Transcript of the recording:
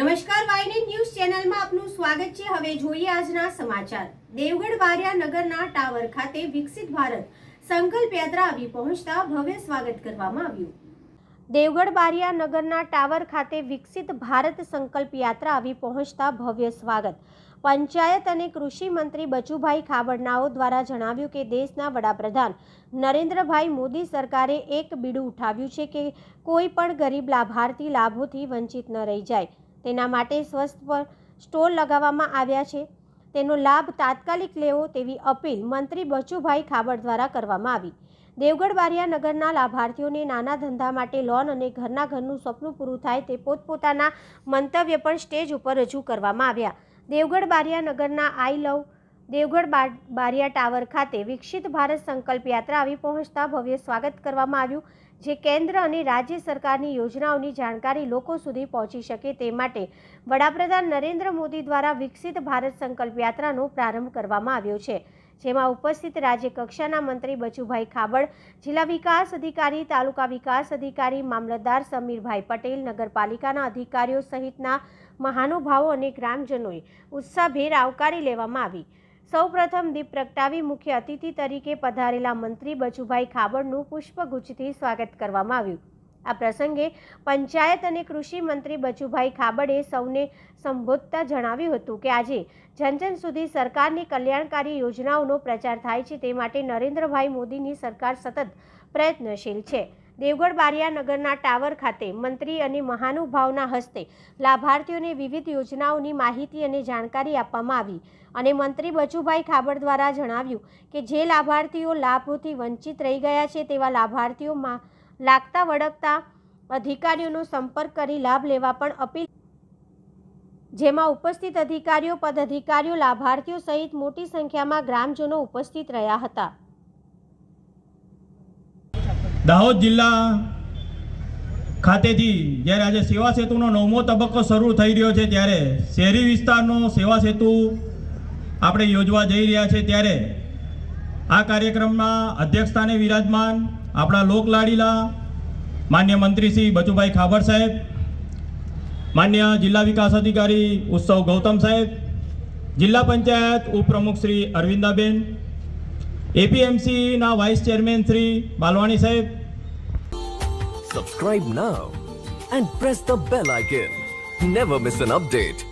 નમસ્કાર વાયનેટ ન્યૂઝ ચેનલમાં આપનું સ્વાગત છે. હવે જોઈએ આજના સમાચાર. દેવગઢ વારિયા નગરના ટાવર ખાતે વિકસિત ભારત સંકલ્પ યાત્રા આવી પહોંચતા ભવ્ય સ્વાગત કરવામાં આવ્યું. દેવગઢ બારિયા નગરના ટાવર ખાતે વિકસિત ભારત સંકલ્પ યાત્રા આવી પહોંચતા ભવ્ય સ્વાગત. પંચાયત અને કૃષિ મંત્રી બચુભાઈ ખાબડનાઓ દ્વારા જણાવ્યું કે દેશના વડાપ્રધાન નરેન્દ્રભાઈ મોદી સરકારે એક બીડું ઉઠાવ્યું છે કે કોઈ પણ ગરીબ લાભાર્થી લાભોથી વંચિત ન રહી જાય. તેના માટે સ્વસ્થ પર સ્ટોલ લગાવવામાં આવ્યા છે. તેનો લાભ તાત્કાલિક લેવો તેવી અપીલ મંત્રી બચુભાઈ ખાબડ દ્વારા કરવામાં આવી. દેવગઢ બારિયા નગરના લાભાર્થીઓને નાના ધંધા માટે લોન અને ઘરના ઘરનું સપનું પૂરું થાય તે પોતપોતાના મંતવ્ય પણ સ્ટેજ ઉપર રજૂ કરવામાં આવ્યા. દેવગઢ બારિયા નગરના I love Devgadh Baria tower ખાતે વિકસિત ભારત સંકલ્પ યાત્રા આવી પહોંચતા ભવ્ય સ્વાગત કરવામાં આવ્યું, જે કેન્દ્ર અને રાજ્ય સરકારની યોજનાઓની જાણકારી લોકો સુધી પહોંચી શકે તે માટે વડાપ્રધાન નરેન્દ્ર મોદી દ્વારા વિકસિત ભારત સંકલ્પ યાત્રાનો પ્રારંભ કરવામાં આવ્યો છે. જેમાં ઉપસ્થિત રાજ્ય કક્ષાના મંત્રી બચુભાઈ ખાબડ, જિલ્લા વિકાસ અધિકારી, તાલુકા વિકાસ અધિકારી, મામલતદાર સમીરભાઈ પટેલ, નગરપાલિકાના અધિકારીઓ સહિતના મહાનુભાવો અને ગ્રામજનોએ ઉત્સાહભેર આવકારી લેવામાં આવી. સૌપ્રથમ દીપ પ્રગટાવી મુખ્ય અતિથિ તરીકે પધારેલા મંત્રી બચુભાઈ ખાબડનું પુષ્પગુચ્છથી સ્વાગત કરવામાં આવ્યું. આ પ્રસંગે પંચાયત અને કૃષિ મંત્રી બચુભાઈ ખાબડે સૌને સંબોધતા જણાવ્યું હતું કે આજે જન જન સુધી સરકારની કલ્યાણકારી યોજનાઓનો પ્રચાર થાય છે તે માટે નરેન્દ્રભાઈ મોદીની સરકાર સતત પ્રયત્નશીલ છે. દેવગઢ બારિયાનગરના ટાવર ખાતે મંત્રી અને મહાનુભાવના હસ્તે લાભાર્થીઓને વિવિધ યોજનાઓની માહિતી અને જાણકારી આપવામાં આવી અને મંત્રી બચુભાઈ ખાબડ દ્વારા જણાવ્યું કે જે લાભાર્થીઓ લાભોથી વંચિત રહી ગયા છે તેવા લાભાર્થીઓમાં લાગતા વળગતા અધિકારીઓનો સંપર્ક કરી લાભ લેવા પણ અપીલ જેમાં ઉપસ્થિત અધિકારીઓ, પદાધિકારીઓ, લાભાર્થીઓ સહિત મોટી સંખ્યામાં ગ્રામજનો ઉપસ્થિત રહ્યા હતા. દાહોદ જિલ્લા ખાતેથી જ્યારે આજે સેવા સેતુનો નવમો તબક્કો શરૂ થઈ રહ્યો છે, ત્યારે શહેરી વિસ્તારનો સેવા સેતુ આપણે યોજવા જઈ રહ્યા છે, ત્યારે આ કાર્યક્રમમાં અધ્યક્ષસ્થાને વિરાજમાન આપણા લોકલાડીલા માન્ય મંત્રી શ્રી બચુભાઈ ખાબર સાહેબ, માન્ય જિલ્લા વિકાસ અધિકારી ઉત્સવ ગૌતમ સાહેબ, જિલ્લા પંચાયત ઉપપ્રમુખ શ્રી અરવિંદાબેન એપીએમસીના વાઇસ ચેરમેન શ્રી બાલવાણી સાહેબ Subscribe now and press the bell icon. Never miss an update.